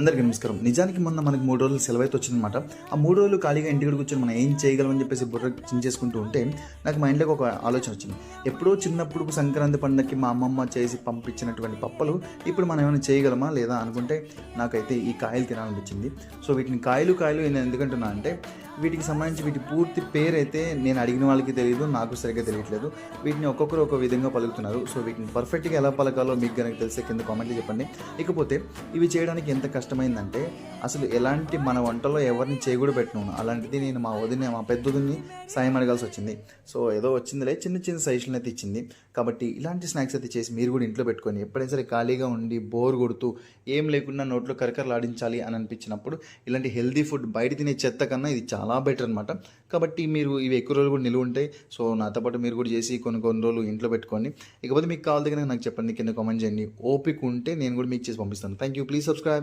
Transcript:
అందరికీ నమస్కారం. నిజానికి మొన్న మనకి మూడు రోజులు సెలవు అయితే వచ్చిందనమాట ఆ మూడు రోజులు ఖాళీగా ఇంటికి కూర్చొని మనం ఏం చేయగలమని చెప్పేసి బుర్ర చించేసుకుంటూ ఉంటే నాకు మైండ్లోకి ఒక ఆలోచన వచ్చింది. ఎప్పుడో చిన్నప్పుడు సంక్రాంతి పండుగకి మా అమ్మమ్మ చేసి పంపించినటువంటి పప్పలు ఇప్పుడు మనం ఏమైనా చేయగలమా లేదా అనుకుంటే నాకైతే ఈ కాయలు తినాలనిపించింది. సో వీటిని కాయలు కాయలు నేను ఎందుకంటున్నా అంటే వీటికి సంబంధించి వీటి పూర్తి పేరు అయితే నేను అడిగిన వాళ్ళకి తెలియదు నాకు సరిగ్గా తెలియట్లేదు. వీటిని ఒక్కొక్కరు ఒక విధంగా పలుకుతున్నారు. సో వీటిని పర్ఫెక్ట్గా ఎలా పలకాలో మీకు కనుక తెలిసే కింద కామెంట్లు చెప్పండి. ఇకపోతే ఇవి చేయడానికి ఎంత కష్టమైందంటే అసలు ఎలాంటి మన వంటలో ఎవరిని చేయకూడ పెట్టినాను అలాంటిది నేను మా వదిన మా పెద్దదిని సాయం అడగాల్సి వచ్చింది. సో ఏదో వచ్చిందిలే చిన్న చిన్న సజెషన్లు అయితే ఇచ్చింది. కాబట్టి ఇలాంటి స్నాక్స్ అయితే చేసి మీరు కూడా ఇంట్లో పెట్టుకొని ఎప్పుడైనా సరే ఖాళీగా ఉండి బోర్ కొడుతూ ఏం లేకుండా నోట్లో కరకరలాడించాలి అని అనిపించినప్పుడు ఇలాంటి హెల్దీ ఫుడ్ బయట తినే చెత్త కన్నా ఇది చాలా చాలా బెటర్ అనమాట కాబట్టి మీరు ఇవి ఎక్కువ రోజులు కూడా నిలువ ఉంటాయి. సో నాతో పాటు మీరు కూడా చేసి కొన్ని కొన్ని రోజులు ఇంట్లో పెట్టుకోండి. ఇకపోతే మీకు కావాలి దగ్గర నాకు చెప్పండి. కింద కామెంట్ చేయండి. ఓపిక ఉంటే నేను కూడా మీకు చేసి పంపిస్తాను. Thank you please subscribe